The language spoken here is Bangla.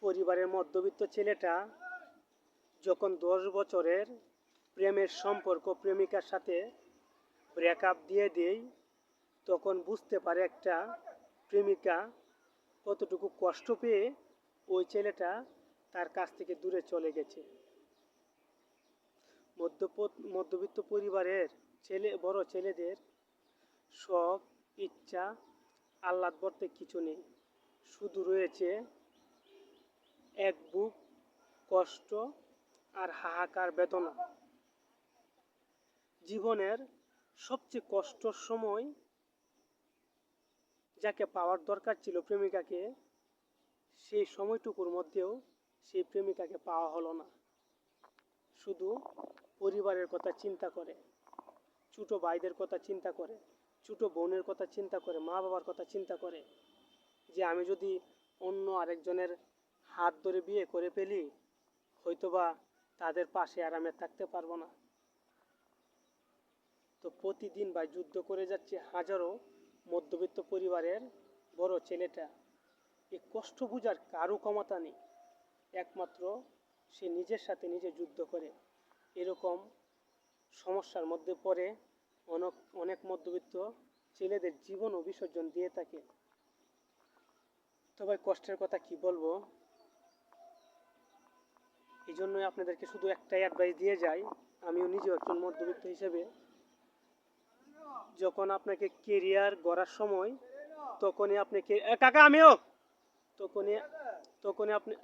পরিবারের মধ্যবিত্ত ছেলেটা যখন দশ বছরের প্রেমের সম্পর্ক প্রেমিকার সাথে ব্রেকআপ দিয়ে দেই তখন বুঝতে পারে একটা প্রেমিকা কতটুকু কষ্ট পেয়ে ওই ছেলেটা তার কাছ থেকে দূরে চলে গেছে। মধ্যপ- মধ্যবিত্ত পরিবারের ছেলে, বড় ছেলেদের সব ইচ্ছা, আহ্লাদ বলতে কিছু নেই। শুধু রয়েছে এক বুক কষ্ট আর হাহাকার বেদনা। জীবনের সবচেয়ে কষ্টর সময় যাকে পাওয়ার দরকার ছিল প্রেমিকাকে, সেই সময়টুকুর মধ্যেও সেই প্রেমিকাকে পাওয়া হলো না। শুধু পরিবারের কথা চিন্তা করে, ছোটো ভাইদের কথা চিন্তা করে, ছোটো বোনের কথা চিন্তা করে মা বাবার কথা চিন্তা করে যে আমি যদি অন্য আরেকজনের হাত ধরে বিয়ে করে ফেলি, হয়তোবা তাদের পাশে আরামে থাকতে পারব না। তো প্রতিদিন বা যুদ্ধ করে যাচ্ছে হাজারো মধ্যবিত্ত পরিবারের বড় ছেলেটা। এই কষ্ট বুঝার কারও ক্ষমতা নেই। একমাত্র সে নিজের সাথে নিজে যুদ্ধ করে। এরকম সমস্যার মধ্যে পড়ে অনেক অনেক মধ্যবিত্ত ছেলেদের জীবন ও বিসর্জন দিয়ে থাকে। তবে কষ্টের কথা কি বলব? এই জন্যই আপনাদেরকে শুধু একটাই অ্যাডভাইস দিয়ে যাই। আমিও নিজেও একজন মধ্যবিত্ত হিসেবে। যখন আপনাকে কেরিয়ার গড়ার সময় তখনই আপনাকে কাকা, আমিও! তখনই তখনই আপনি